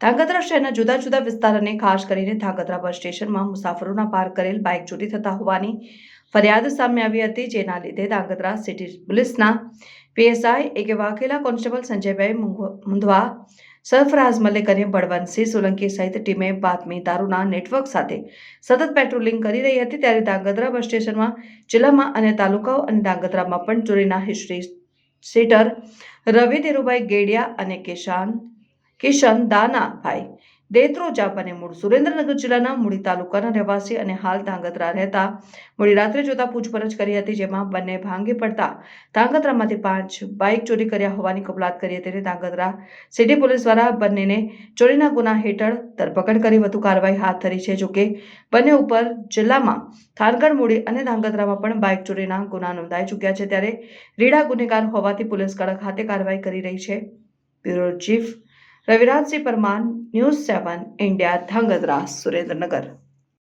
ધાંગધ્રા બસ ખાસ કરીને ધાંગધ્રા બસ સ્ટેશનમાં મુસાફરોના પાર કરેલ બાઇક ચોરી થતા હોવાની ફરિયાદ સામે આવી હતી, જેના લીધે ધાંગધ્રા સિટી પોલીસના પીએસઆઈ એક વાઘેલા કોન્સ્ટેબલ સંજયભાઈ મુંધવા સરફરાઝ મલિક અને બળવંતસિંહ સોલંકી સહિત ટીમે બાતમીદારોના નેટવર્ક સાથે સતત પેટ્રોલિંગ કરી રહી હતી ત્યારે ધાંગધ્રા બસ સ્ટેશનમાં, જિલ્લામાં અને તાલુકાઓ અને ધાંગધ્રામાં પણ ચોરીના હિસ્ટ્રી સીટર રવિ ધીરુભાઈ ગેડિયા અને કિશાન, કિશન દાનાભાઈ દેત્રોજા જાપાને મૂળ. સુરેન્દ્રનગર જિલ્લાના મૂળી તાલુકાના રહેવાસી અને હાલ ધાંગધ્રા રહેતા મોડી રાત્રે જોતા પૂછપરછ કરી હતી, જેમાં બંને ભાંગી પડતા ધાંગધ્રામાંથી પાંચ બાઇક ચોરી કર્યા હોવાની કબૂલાત કરી હતી અને ધાંગધ્રા સિટી પોલીસ દ્વારા બંનેને ચોરીના ગુના હેઠળ ધરપકડ કરી વધુ કાર્યવાહી હાથ ધરી છે, જોકે બંને ઉપર જિલ્લામાં થાનગઢ મૂડી અને ધાંગધ્રામાં પણ બાઇક ચોરીના ગુના નોંધાઈ ચૂક્યા છે. ત્યારે રીડા ગુનેગાર હોવાથી પોલીસ કડક હાથે કાર્યવાહી કરી રહી છે. Bureau chief Ravirajsinh Parmar news seven India Dhrangadhra Surendranagar